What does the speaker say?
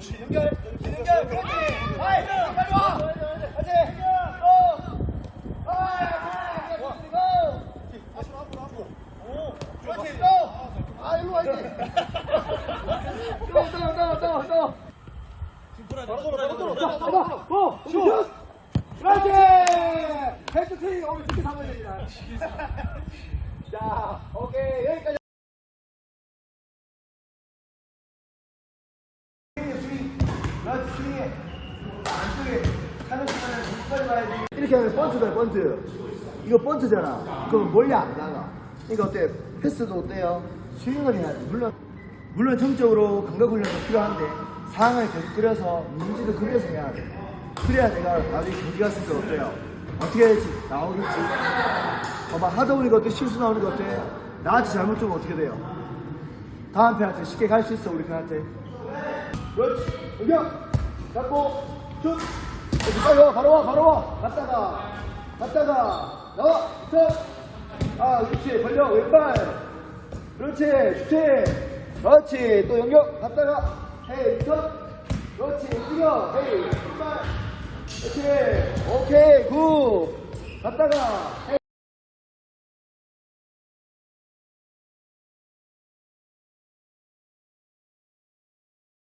연결. 자, 오케이. 여기까지. 그렇지. 안쪽에 하는 시간에 끝까지 가야지. 이렇게 하면 번트다, 번트. 이거 번트잖아. 그럼 멀리 안 나가. 그러니까 어때? 패스도 어때요? 스윙을 해야지. 물론, 물론 정적으로 감각 훈련도 필요한데 상황을 계속 그려서 문제도 그려서 해야 돼. 그래야 내가 나중에 경기 갔을 때 어때요? 어떻게 해야지? 나오겠지. 봐봐, 하다 보니까 어때? 실수 나오는 거 어때? 나한테 잘못 주면 어떻게 돼요? 다음 편한테 쉽게 갈 수 있어, 우리 편한테. 그렇지. 여기야. 잡고, 슛. 여기 빨리 와, 바로 와, 바로 와. 갔다가, 갔다가, 나와, 슛. 아, 그렇지. 벌려, 왼발. 그렇지. 슈팅. 그렇지. 또 연결. 갔다가, 헤이, 슛. 그렇지. 움직여. 헤이, 왼발. 그렇지. 오케이, 굿. 갔다가, 헤이.